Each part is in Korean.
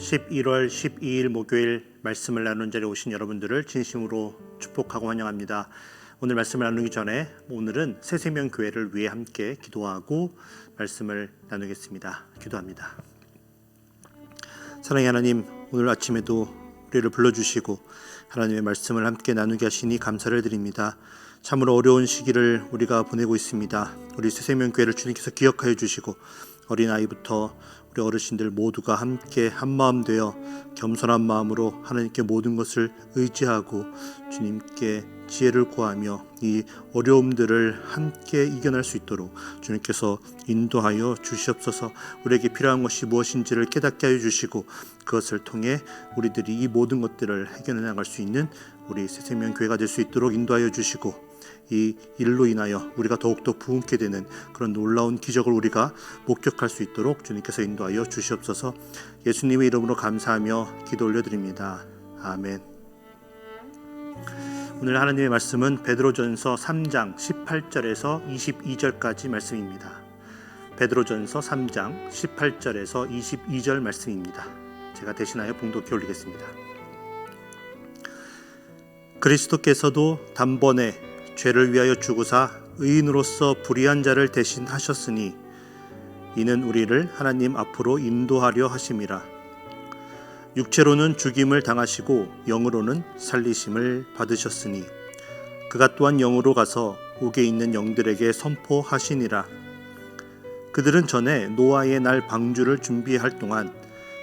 11월 12일 목요일 말씀을 나누는 자리에 오신 여러분들을 진심으로 축복하고 환영합니다. 오늘 말씀을 나누기 전에 오늘은 새생명 교회를 위해 함께 기도하고 말씀을 나누겠습니다. 기도합니다. 사랑의 하나님, 오늘 아침에도 우리를 불러주시고 하나님의 말씀을 함께 나누게 하시니 감사를 드립니다. 참으로 어려운 시기를 우리가 보내고 있습니다. 우리 새생명 교회를 주님께서 기억하여 주시고 어린 아이부터 우리 어르신들 모두가 함께 한 마음 되어 겸손한 마음으로 하나님께 모든 것을 의지하고 주님께 지혜를 구하며 이 어려움들을 함께 이겨낼 수 있도록 주님께서 인도하여 주시옵소서. 우리에게 필요한 것이 무엇인지를 깨닫게 하여 주시고 그것을 통해 우리들이 이 모든 것들을 해결해 나갈 수 있는 우리 새생명 교회가 될 수 있도록 인도하여 주시고 이 일로 인하여 우리가 더욱더 부흥케 되는 그런 놀라운 기적을 우리가 목격할 수 있도록 주님께서 인도하여 주시옵소서 예수님의 이름으로 감사하며 기도 올려드립니다. 아멘. 오늘 하나님의 말씀은 베드로전서 3장 18절에서 22절까지 말씀입니다. 베드로전서 3장 18절에서 22절 말씀입니다. 제가 대신하여 봉독해 올리겠습니다. 그리스도께서도 단번에 죄를 위하여 죽으사 의인으로서 불의한 자를 대신하셨으니 이는 우리를 하나님 앞으로 인도하려 하심이라. 육체로는 죽임을 당하시고 영으로는 살리심을 받으셨으니 그가 또한 영으로 가서 옥에 있는 영들에게 선포하시니라. 그들은 전에 노아의 날 방주를 준비할 동안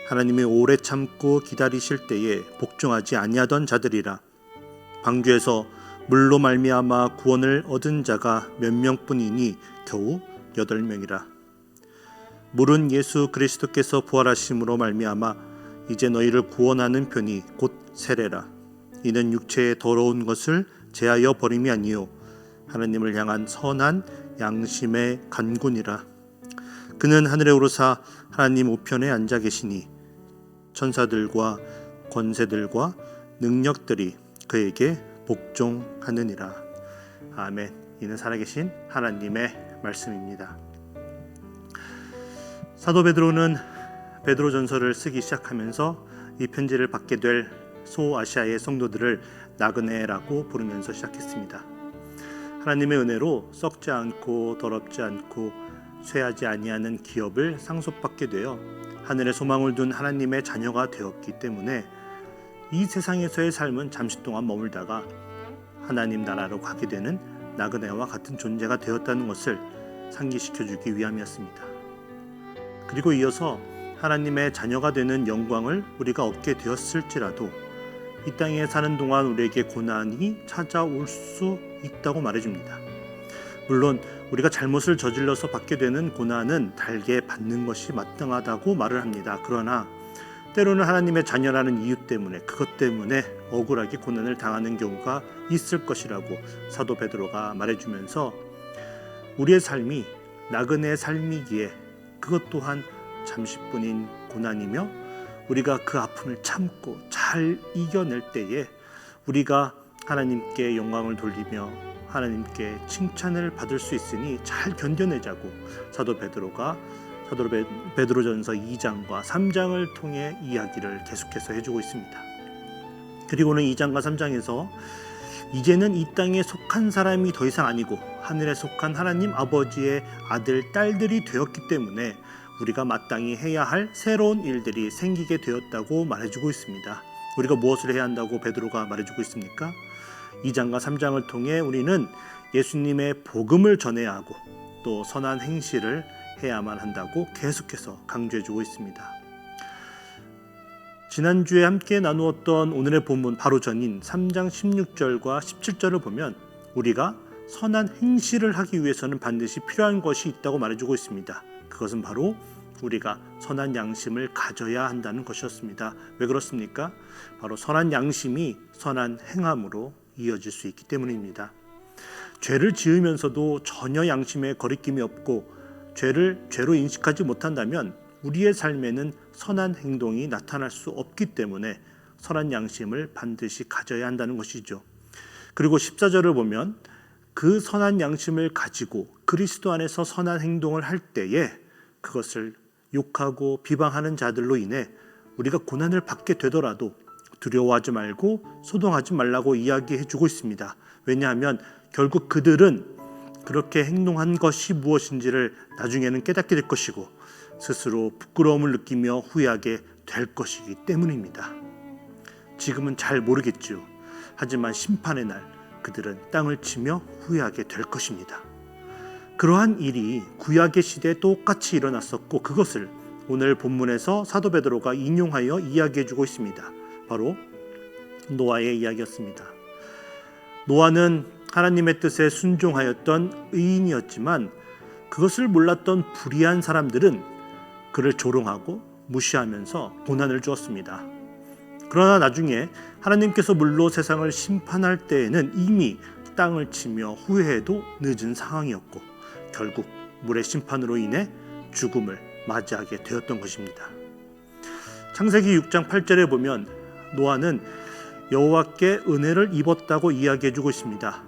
하나님이 오래 참고 기다리실 때에 복종하지 아니하던 자들이라. 방주에서 물로 말미암아 구원을 얻은 자가 몇 명뿐이니 겨우 여덟 명이라. 물은 예수 그리스도께서 부활하심으로 말미암아 이제 너희를 구원하는 편이 곧 세례라. 이는 육체의 더러운 것을 제하여 버림이 아니요 하나님을 향한 선한 양심의 간군이라. 그는 하늘에 오르사 하나님 우편에 앉아 계시니 천사들과 권세들과 능력들이 그에게 복종하느니라. 아멘. 이는 살아계신 하나님의 말씀입니다. 사도 베드로는 베드로 전서를 쓰기 시작하면서 이 편지를 받게 될 소아시아의 성도들을 나그네라고 부르면서 시작했습니다. 하나님의 은혜로 썩지 않고 더럽지 않고 쇠하지 아니하는 기업을 상속받게 되어 하늘의 소망을 둔 하나님의 자녀가 되었기 때문에 이 세상에서의 삶은 잠시 동안 머물다가 하나님 나라로 가게 되는 나그네와 같은 존재가 되었다는 것을 상기시켜 주기 위함이었습니다. 그리고 이어서 하나님의 자녀가 되는 영광을 우리가 얻게 되었을지라도 이 땅에 사는 동안 우리에게 고난이 찾아올 수 있다고 말해줍니다. 물론 우리가 잘못을 저질러서 받게 되는 고난은 달게 받는 것이 마땅하다고 말을 합니다. 그러나 때로는 하나님의 자녀라는 이유 때문에 그것 때문에 억울하게 고난을 당하는 경우가 있을 것이라고 사도 베드로가 말해주면서 우리의 삶이 나그네의 삶이기에 그것 또한 잠시뿐인 고난이며 우리가 그 아픔을 참고 잘 이겨낼 때에 우리가 하나님께 영광을 돌리며 하나님께 칭찬을 받을 수 있으니 잘 견뎌내자고 사도 베드로가 사도 베드로전서 2장과 3장을 통해 이야기를 계속해서 해주고 있습니다. 그리고는 2장과 3장에서 이제는 이 땅에 속한 사람이 더 이상 아니고 하늘에 속한 하나님 아버지의 아들 딸들이 되었기 때문에 우리가 마땅히 해야 할 새로운 일들이 생기게 되었다고 말해주고 있습니다. 우리가 무엇을 해야 한다고 베드로가 말해주고 있습니까? 2장과 3장을 통해 우리는 예수님의 복음을 전해야 하고 또 선한 행실을 해야만 한다고 계속해서 강조해주고 있습니다. 지난주에 함께 나누었던 오늘의 본문 바로 전인 3장 16절과 17절을 보면 우리가 선한 행실을 하기 위해서는 반드시 필요한 것이 있다고 말해주고 있습니다. 그것은 바로 우리가 선한 양심을 가져야 한다는 것이었습니다. 왜 그렇습니까? 바로 선한 양심이 선한 행함으로 이어질 수 있기 때문입니다. 죄를 지으면서도 전혀 양심에 거리낌이 없고 죄를 죄로 인식하지 못한다면 우리의 삶에는 선한 행동이 나타날 수 없기 때문에 선한 양심을 반드시 가져야 한다는 것이죠. 그리고 14절을 보면 그 선한 양심을 가지고 그리스도 안에서 선한 행동을 할 때에 그것을 욕하고 비방하는 자들로 인해 우리가 고난을 받게 되더라도 두려워하지 말고 소동하지 말라고 이야기해 주고 있습니다. 왜냐하면 결국 그들은 그렇게 행동한 것이 무엇인지를 나중에는 깨닫게 될 것이고 스스로 부끄러움을 느끼며 후회하게 될 것이기 때문입니다. 지금은 잘 모르겠지요. 하지만 심판의 날 그들은 땅을 치며 후회하게 될 것입니다. 그러한 일이 구약의 시대에 똑같이 일어났었고 그것을 오늘 본문에서 사도 베드로가 인용하여 이야기해 주고 있습니다. 바로 노아의 이야기였습니다. 노아는 하나님의 뜻에 순종하였던 의인이었지만 그것을 몰랐던 불의한 사람들은 그를 조롱하고 무시하면서 고난을 주었습니다. 그러나 나중에 하나님께서 물로 세상을 심판할 때에는 이미 땅을 치며 후회해도 늦은 상황이었고 결국 물의 심판으로 인해 죽음을 맞이하게 되었던 것입니다. 창세기 6장 8절에 보면 노아는 여호와께 은혜를 입었다고 이야기해 주고 있습니다.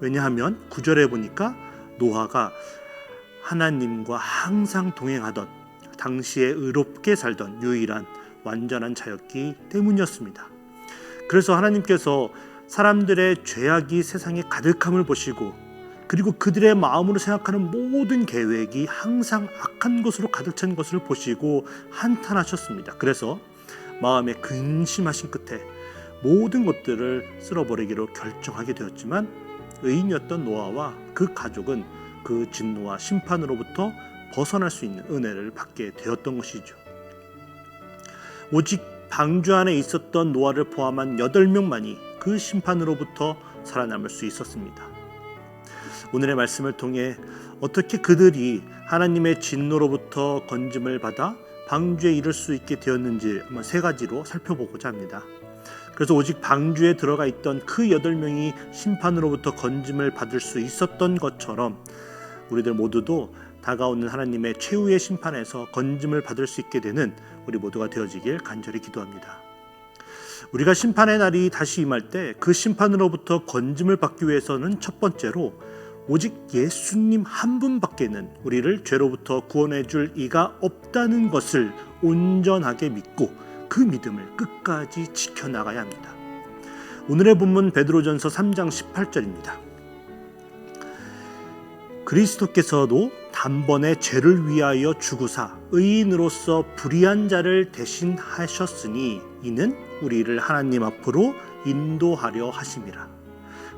왜냐하면 9절에 보니까 노아가 하나님과 항상 동행하던 당시에 의롭게 살던 유일한 완전한 자였기 때문이었습니다. 그래서 하나님께서 사람들의 죄악이 세상에 가득함을 보시고 그리고 그들의 마음으로 생각하는 모든 계획이 항상 악한 것으로 가득 찬 것을 보시고 한탄하셨습니다. 그래서 마음에 근심하신 끝에 모든 것들을 쓸어버리기로 결정하게 되었지만 의인이었던 노아와 그 가족은 그 진노와 심판으로부터 벗어날 수 있는 은혜를 받게 되었던 것이죠. 오직 방주 안에 있었던 노아를 포함한 8명만이 그 심판으로부터 살아남을 수 있었습니다. 오늘의 말씀을 통해 어떻게 그들이 하나님의 진노로부터 건짐을 받아 방주에 이를 수 있게 되었는지 한번 세 가지로 살펴보고자 합니다. 그래서 오직 방주에 들어가 있던 그 여덟 명이 심판으로부터 건짐을 받을 수 있었던 것처럼 우리들 모두도 다가오는 하나님의 최후의 심판에서 건짐을 받을 수 있게 되는 우리 모두가 되어지길 간절히 기도합니다. 우리가 심판의 날이 다시 임할 때 그 심판으로부터 건짐을 받기 위해서는 첫 번째로 오직 예수님 한 분밖에는 우리를 죄로부터 구원해 줄 이가 없다는 것을 온전하게 믿고 그 믿음을 끝까지 지켜 나가야 합니다. 오늘의 본문 베드로전서 3장 18절입니다. 그리스도께서도 단번에 죄를 위하여 죽으사 의인으로서 불의한 자를 대신하셨으니 이는 우리를 하나님 앞으로 인도하려 하심이라.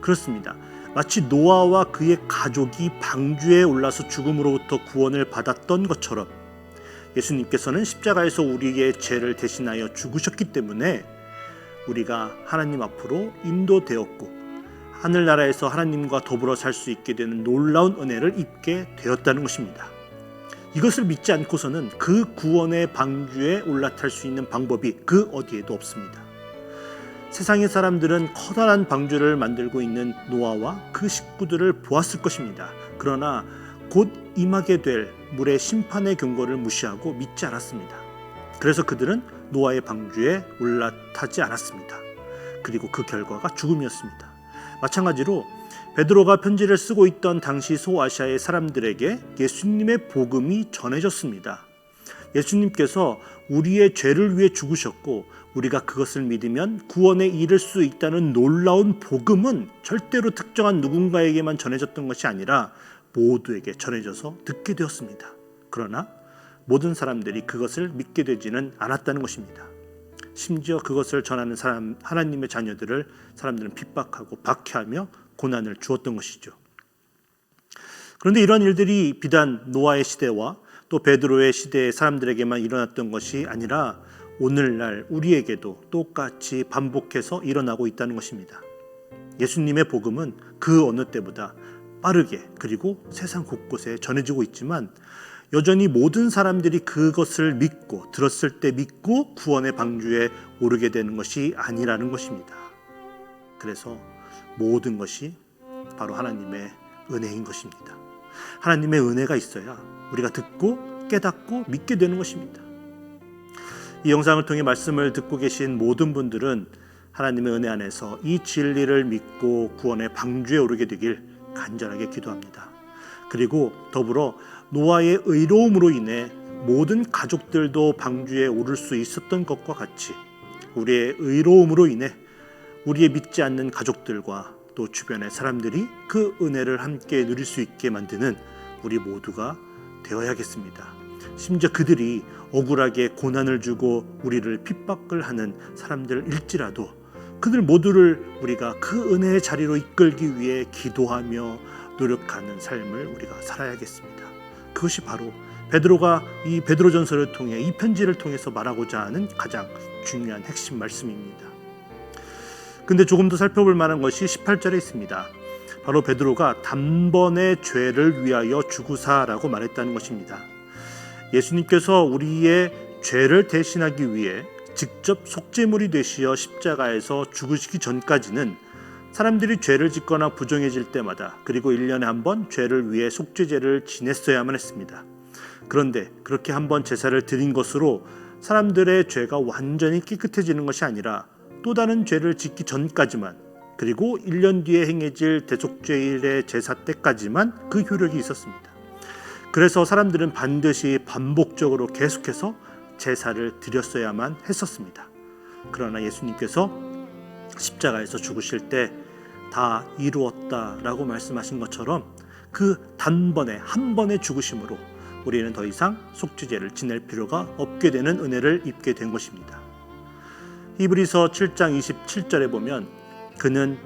그렇습니다. 마치 노아와 그의 가족이 방주에 올라서 죽음으로부터 구원을 받았던 것처럼 예수님께서는 십자가에서 우리의 죄를 대신하여 죽으셨기 때문에 우리가 하나님 앞으로 인도되었고 하늘나라에서 하나님과 더불어 살 수 있게 되는 놀라운 은혜를 입게 되었다는 것입니다. 이것을 믿지 않고서는 그 구원의 방주에 올라탈 수 있는 방법이 그 어디에도 없습니다. 세상의 사람들은 커다란 방주를 만들고 있는 노아와 그 식구들을 보았을 것입니다. 그러나 곧 임하게 될 물의 심판의 경고를 무시하고 믿지 않았습니다. 그래서 그들은 노아의 방주에 올라타지 않았습니다. 그리고 그 결과가 죽음이었습니다. 마찬가지로 베드로가 편지를 쓰고 있던 당시 소아시아의 사람들에게 예수님의 복음이 전해졌습니다. 예수님께서 우리의 죄를 위해 죽으셨고 우리가 그것을 믿으면 구원에 이를 수 있다는 놀라운 복음은 절대로 특정한 누군가에게만 전해졌던 것이 아니라 모두에게 전해져서 듣게 되었습니다. 그러나 모든 사람들이 그것을 믿게 되지는 않았다는 것입니다. 심지어 그것을 전하는 사람 하나님의 자녀들을 사람들은 핍박하고 박해하며 고난을 주었던 것이죠. 그런데 이런 일들이 비단 노아의 시대와 또 베드로의 시대의 사람들에게만 일어났던 것이 아니라 오늘날 우리에게도 똑같이 반복해서 일어나고 있다는 것입니다. 예수님의 복음은 그 어느 때보다 빠르게 그리고 세상 곳곳에 전해지고 있지만 여전히 모든 사람들이 그것을 믿고 들었을 때 믿고 구원의 방주에 오르게 되는 것이 아니라는 것입니다. 그래서 모든 것이 바로 하나님의 은혜인 것입니다. 하나님의 은혜가 있어야 우리가 듣고 깨닫고 믿게 되는 것입니다. 이 영상을 통해 말씀을 듣고 계신 모든 분들은 하나님의 은혜 안에서 이 진리를 믿고 구원의 방주에 오르게 되길 간절하게 기도합니다. 그리고 더불어 노아의 의로움으로 인해 모든 가족들도 방주에 오를 수 있었던 것과 같이 우리의 의로움으로 인해 우리의 믿지 않는 가족들과 또 주변의 사람들이 그 은혜를 함께 누릴 수 있게 만드는 우리 모두가 되어야겠습니다. 심지어 그들이 억울하게 고난을 주고 우리를 핍박을 하는 사람들일지라도 그들 모두를 우리가 그 은혜의 자리로 이끌기 위해 기도하며 노력하는 삶을 우리가 살아야겠습니다. 그것이 바로 베드로가 이 베드로전서를 통해 이 편지를 통해서 말하고자 하는 가장 중요한 핵심 말씀입니다. 근데 조금 더 살펴볼 만한 것이 18절에 있습니다. 바로 베드로가 단번에 죄를 위하여 죽으사라고 말했다는 것입니다. 예수님께서 우리의 죄를 대신하기 위해 직접 속죄물이 되시어 십자가에서 죽으시기 전까지는 사람들이 죄를 짓거나 부정해질 때마다 그리고 1년에 한 번 죄를 위해 속죄제를 지냈어야만 했습니다. 그런데 그렇게 한 번 제사를 드린 것으로 사람들의 죄가 완전히 깨끗해지는 것이 아니라 또 다른 죄를 짓기 전까지만 그리고 1년 뒤에 행해질 대속죄일의 제사 때까지만 그 효력이 있었습니다. 그래서 사람들은 반드시 반복적으로 계속해서 제사를 드렸어야만 했었습니다. 그러나 예수님께서 십자가에서 죽으실 때 다 이루었다라고 말씀하신 것처럼 그 단번에 한 번의 죽으심으로 우리는 더 이상 속죄제를 지낼 필요가 없게 되는 은혜를 입게 된 것입니다. 히브리서 7장 27절에 보면 그는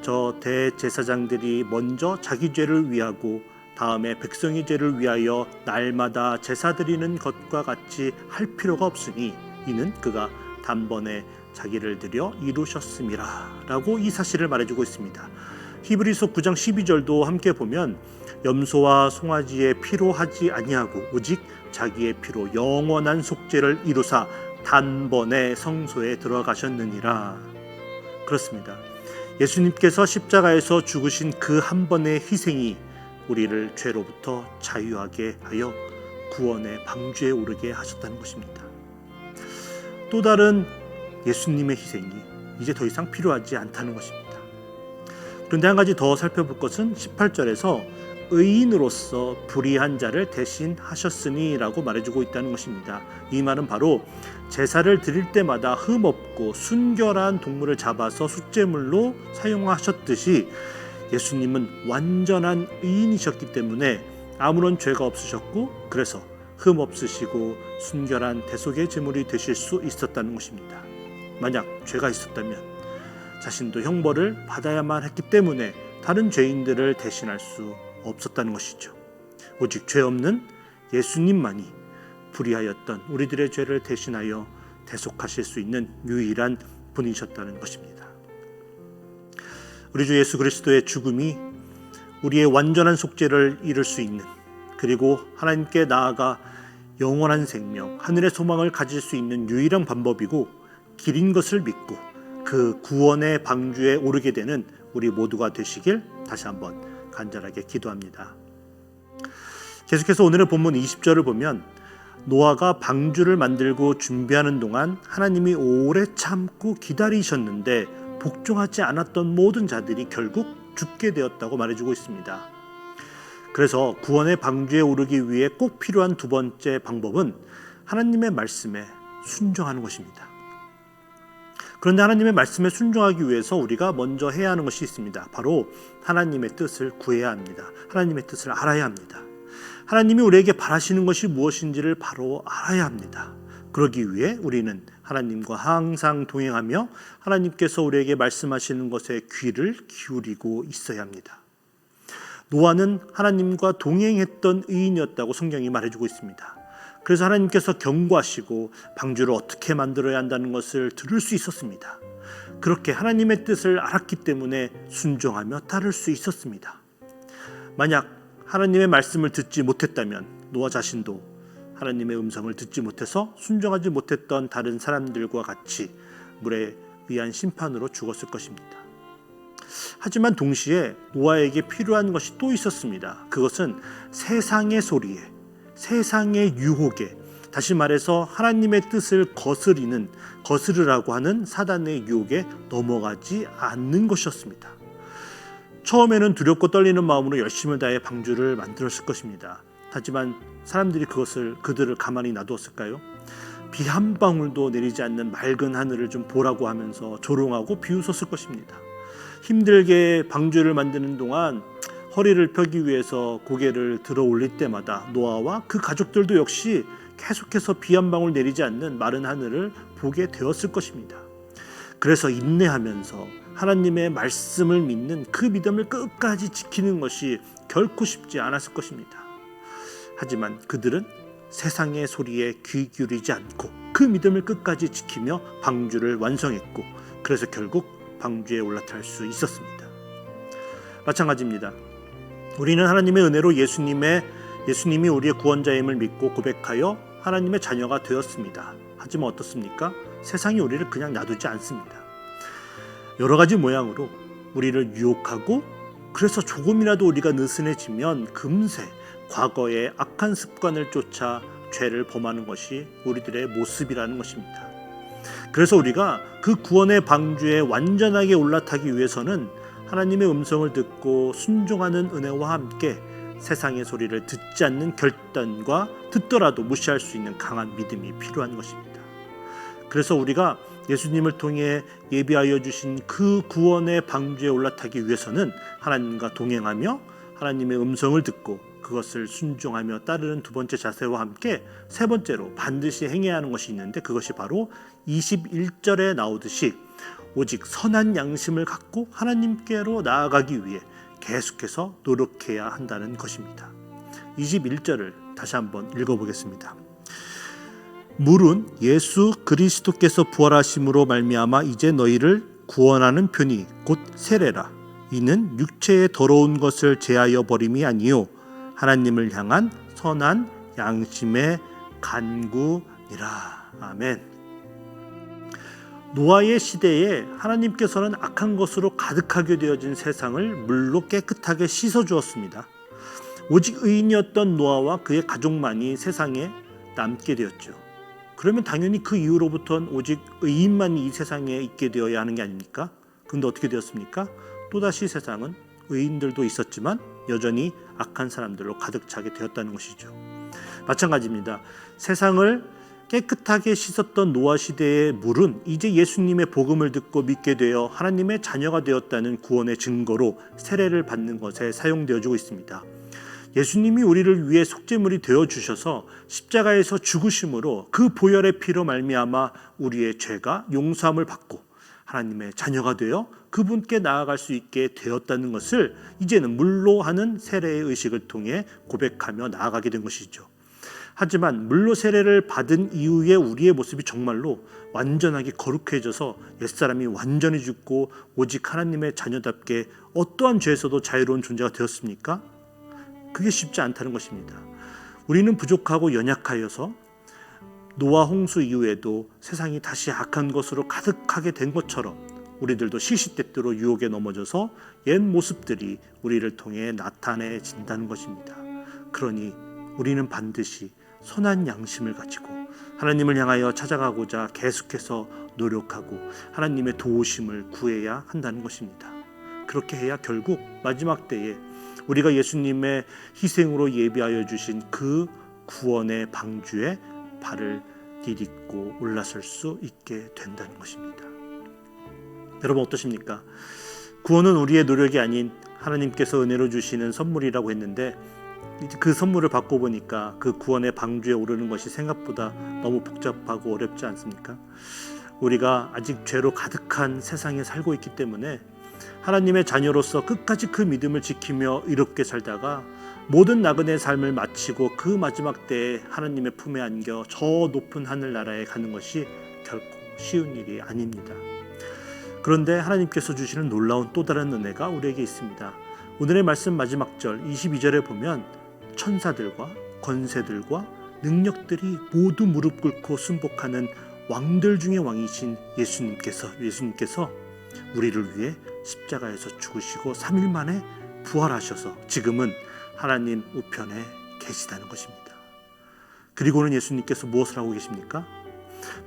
저 대제사장들이 먼저 자기 죄를 위하고 다음에 백성의 죄를 위하여 날마다 제사 드리는 것과 같이 할 필요가 없으니 이는 그가 단번에 자기를 들여 이루셨음이라라고 이 사실을 말해주고 있습니다. 히브리서 9장 12절도 함께 보면 염소와 송아지의 피로 하지 아니하고 오직 자기의 피로 영원한 속죄를 이루사 단번에 성소에 들어가셨느니라. 그렇습니다. 예수님께서 십자가에서 죽으신 그 한 번의 희생이 우리를 죄로부터 자유하게 하여 구원의 방주에 오르게 하셨다는 것입니다. 또 다른 예수님의 희생이 이제 더 이상 필요하지 않다는 것입니다. 그런데 한 가지 더 살펴볼 것은 18절에서 의인으로서 불의한 자를 대신하셨으니라고 말해주고 있다는 것입니다. 이 말은 바로 제사를 드릴 때마다 흠 없고 순결한 동물을 잡아서 숙제물로 사용하셨듯이 예수님은 완전한 의인이셨기 때문에 아무런 죄가 없으셨고 그래서 흠 없으시고 순결한 대속의 제물이 되실 수 있었다는 것입니다. 만약 죄가 있었다면 자신도 형벌을 받아야만 했기 때문에 다른 죄인들을 대신할 수 없었다는 것이죠. 오직 죄 없는 예수님만이 불의하였던 우리들의 죄를 대신하여 대속하실 수 있는 유일한 분이셨다는 것입니다. 우리 주 예수 그리스도의 죽음이 우리의 완전한 속죄를 이룰 수 있는 그리고 하나님께 나아가 영원한 생명, 하늘의 소망을 가질 수 있는 유일한 방법이고 길인 것을 믿고 그 구원의 방주에 오르게 되는 우리 모두가 되시길 다시 한번 간절하게 기도합니다. 계속해서 오늘의 본문 20절을 보면 노아가 방주를 만들고 준비하는 동안 하나님이 오래 참고 기다리셨는데 복종하지 않았던 모든 자들이 결국 죽게 되었다고 말해주고 있습니다. 그래서 구원의 방주에 오르기 위해 꼭 필요한 두 번째 방법은 하나님의 말씀에 순종하는 것입니다. 그런데 하나님의 말씀에 순종하기 위해서 우리가 먼저 해야 하는 것이 있습니다. 바로 하나님의 뜻을 구해야 합니다. 하나님의 뜻을 알아야 합니다. 하나님이 우리에게 바라시는 것이 무엇인지를 바로 알아야 합니다. 그러기 위해 우리는 하나님과 항상 동행하며 하나님께서 우리에게 말씀하시는 것에 귀를 기울이고 있어야 합니다. 노아는 하나님과 동행했던 의인이었다고 성경이 말해주고 있습니다. 그래서 하나님께서 경고하시고 방주를 어떻게 만들어야 한다는 것을 들을 수 있었습니다. 그렇게 하나님의 뜻을 알았기 때문에 순종하며 따를 수 있었습니다. 만약 하나님의 말씀을 듣지 못했다면 노아 자신도 하나님의 음성을 듣지 못해서 순종하지 못했던 다른 사람들과 같이 물에 의한 심판으로 죽었을 것입니다. 하지만 동시에 노아에게 필요한 것이 또 있었습니다. 그것은 세상의 소리에 세상의 유혹에 다시 말해서 하나님의 뜻을 거스리는 거스르라고 하는 사단의 유혹에 넘어가지 않는 것이었습니다. 처음에는 두렵고 떨리는 마음으로 열심을 다해 방주를 만들었을 것입니다. 하지만 사람들이 그것을 그들을 가만히 놔두었을까요? 비 한 방울도 내리지 않는 맑은 하늘을 좀 보라고 하면서 조롱하고 비웃었을 것입니다. 힘들게 방주를 만드는 동안 허리를 펴기 위해서 고개를 들어 올릴 때마다 노아와 그 가족들도 역시 계속해서 비 한 방울 내리지 않는 마른 하늘을 보게 되었을 것입니다. 그래서 인내하면서 하나님의 말씀을 믿는 그 믿음을 끝까지 지키는 것이 결코 쉽지 않았을 것입니다. 하지만 그들은 세상의 소리에 귀 기울이지 않고 그 믿음을 끝까지 지키며 방주를 완성했고 그래서 결국 방주에 올라탈 수 있었습니다. 마찬가지입니다. 우리는 하나님의 은혜로 예수님의 예수님이 우리의 구원자임을 믿고 고백하여 하나님의 자녀가 되었습니다. 하지만 어떻습니까? 세상이 우리를 그냥 놔두지 않습니다. 여러 가지 모양으로 우리를 유혹하고 그래서 조금이라도 우리가 느슨해지면 금세 과거의 악한 습관을 쫓아 죄를 범하는 것이 우리들의 모습이라는 것입니다. 그래서 우리가 그 구원의 방주에 완전하게 올라타기 위해서는 하나님의 음성을 듣고 순종하는 은혜와 함께 세상의 소리를 듣지 않는 결단과 듣더라도 무시할 수 있는 강한 믿음이 필요한 것입니다. 그래서 우리가 예수님을 통해 예비하여 주신 그 구원의 방주에 올라타기 위해서는 하나님과 동행하며 하나님의 음성을 듣고 그것을 순종하며 따르는 두 번째 자세와 함께 세 번째로 반드시 행해야 하는 것이 있는데 그것이 바로 21절에 나오듯이 오직 선한 양심을 갖고 하나님께로 나아가기 위해 계속해서 노력해야 한다는 것입니다. 21절을 다시 한번 읽어보겠습니다. 물은 예수 그리스도께서 부활하심으로 말미암아 이제 너희를 구원하는 편이 곧 세례라. 이는 육체의 더러운 것을 제하여 버림이 아니요 하나님을 향한 선한 양심의 간구니라. 아멘. 노아의 시대에 하나님께서는 악한 것으로 가득하게 되어진 세상을 물로 깨끗하게 씻어 주었습니다. 오직 의인이었던 노아와 그의 가족만이 세상에 남게 되었죠. 그러면 당연히 그 이후로부터는 오직 의인만이 이 세상에 있게 되어야 하는 게 아닙니까? 근데 어떻게 되었습니까? 또다시 세상은 의인들도 있었지만 여전히 악한 사람들로 가득 차게 되었다는 것이죠. 마찬가지입니다. 세상을 깨끗하게 씻었던 노아 시대의 물은 이제 예수님의 복음을 듣고 믿게 되어 하나님의 자녀가 되었다는 구원의 증거로 세례를 받는 것에 사용되어지고 있습니다. 예수님이 우리를 위해 속죄물이 되어 주셔서 십자가에서 죽으심으로 그 보혈의 피로 말미암아 우리의 죄가 용서함을 받고 하나님의 자녀가 되어 그분께 나아갈 수 있게 되었다는 것을 이제는 물로 하는 세례의 의식을 통해 고백하며 나아가게 된 것이죠. 하지만 물로 세례를 받은 이후에 우리의 모습이 정말로 완전하게 거룩해져서 옛사람이 완전히 죽고 오직 하나님의 자녀답게 어떠한 죄에서도 자유로운 존재가 되었습니까? 그게 쉽지 않다는 것입니다. 우리는 부족하고 연약하여서 노아 홍수 이후에도 세상이 다시 악한 것으로 가득하게 된 것처럼 우리들도 시시때때로 유혹에 넘어져서 옛 모습들이 우리를 통해 나타내진다는 것입니다. 그러니 우리는 반드시 선한 양심을 가지고 하나님을 향하여 찾아가고자 계속해서 노력하고 하나님의 도우심을 구해야 한다는 것입니다. 그렇게 해야 결국 마지막 때에 우리가 예수님의 희생으로 예비하여 주신 그 구원의 방주에 발을 디딛고 올라설 수 있게 된다는 것입니다. 여러분 어떠십니까? 구원은 우리의 노력이 아닌 하나님께서 은혜로 주시는 선물이라고 했는데 그 선물을 받고 보니까 그 구원의 방주에 오르는 것이 생각보다 너무 복잡하고 어렵지 않습니까? 우리가 아직 죄로 가득한 세상에 살고 있기 때문에 하나님의 자녀로서 끝까지 그 믿음을 지키며 이롭게 살다가 모든 나그네 삶을 마치고 그 마지막 때에 하나님의 품에 안겨 저 높은 하늘 나라에 가는 것이 결코 쉬운 일이 아닙니다. 그런데 하나님께서 주시는 놀라운 또 다른 은혜가 우리에게 있습니다. 오늘의 말씀 마지막 절 22절에 보면 천사들과 권세들과 능력들이 모두 무릎 꿇고 순복하는 왕들 중의 왕이신 예수님께서 예수님께서 우리를 위해 십자가에서 죽으시고 3일 만에 부활하셔서 지금은 하나님 우편에 계시다는 것입니다. 그리고는 예수님께서 무엇을 하고 계십니까?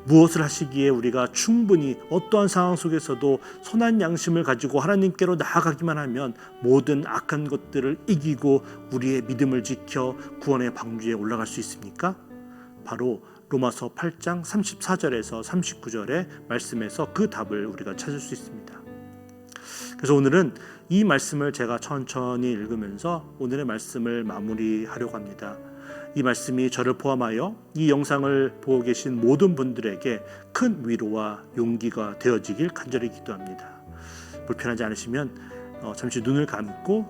무엇을 하시기에 우리가 충분히 어떠한 상황 속에서도 선한 양심을 가지고 하나님께로 나아가기만 하면 모든 악한 것들을 이기고 우리의 믿음을 지켜 구원의 방주에 올라갈 수 있습니까? 바로 로마서 8장 34절에서 39절의 말씀에서 그 답을 우리가 찾을 수 있습니다. 그래서 오늘은 이 말씀을 제가 천천히 읽으면서 오늘의 말씀을 마무리하려고 합니다. 이 말씀이 저를 포함하여 이 영상을 보고 계신 모든 분들에게 큰 위로와 용기가 되어지길 간절히 기도합니다. 불편하지 않으시면 어, 잠시 눈을 감고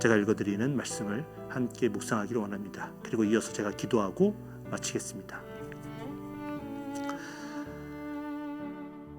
제가 읽어드리는 말씀을 함께 묵상하기를 원합니다. 그리고 이어서 제가 기도하고 마치겠습니다.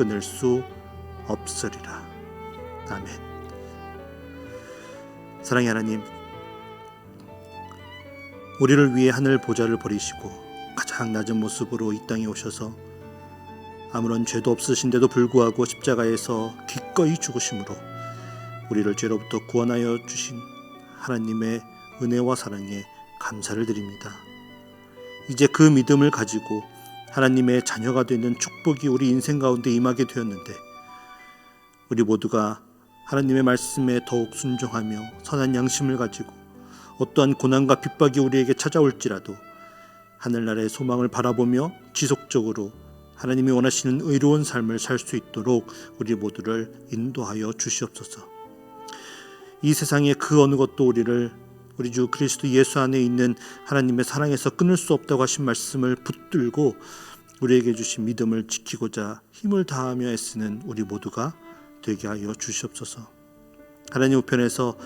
끊을 수 없으리라. 아멘. 사랑의 하나님, 우리를 위해 하늘 보좌를 버리시고 가장 낮은 모습으로 이 땅에 오셔서 아무런 죄도 없으신데도 불구하고 십자가에서 기꺼이 죽으심으로 우리를 죄로부터 구원하여 주신 하나님의 은혜와 사랑에 감사를 드립니다. 이제 그 믿음을 가지고 하나님의 자녀가 되는 축복이 우리 인생 가운데 임하게 되었는데 우리 모두가 하나님의 말씀에 더욱 순종하며 선한 양심을 가지고 어떠한 고난과 핍박이 우리에게 찾아올지라도 하늘나라의 소망을 바라보며 지속적으로 하나님이 원하시는 의로운 삶을 살 수 있도록 우리 모두를 인도하여 주시옵소서. 이 세상의 그 어느 것도 우리를 우리 주 그리스도 예수 안에 있는 하나님의 사랑에서 끊을 수 없다고 하신 말씀을 붙들고 우리에게 주신 믿음을 지키고자 힘을 다하며 애쓰는 우리 모두가 되게 하여 주시옵소서. 하나님 우편에서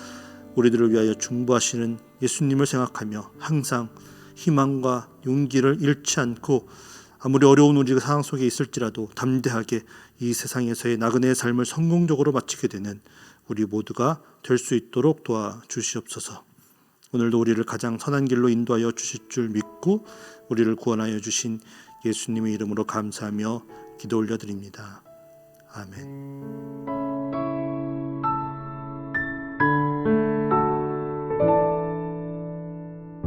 우리들을 위하여 중보하시는 예수님을 생각하며 항상 희망과 용기를 잃지 않고 아무리 어려운 우리 상황 속에 있을지라도 담대하게 이 세상에서의 나그네의 삶을 성공적으로 마치게 되는 우리 모두가 될 수 있도록 도와 주시옵소서. 오늘도 우리를 가장 선한 길로 인도하여 주실 줄 믿고 우리를 구원하여 주신 예수님의 이름으로 감사하며 기도 올려드립니다. 아멘.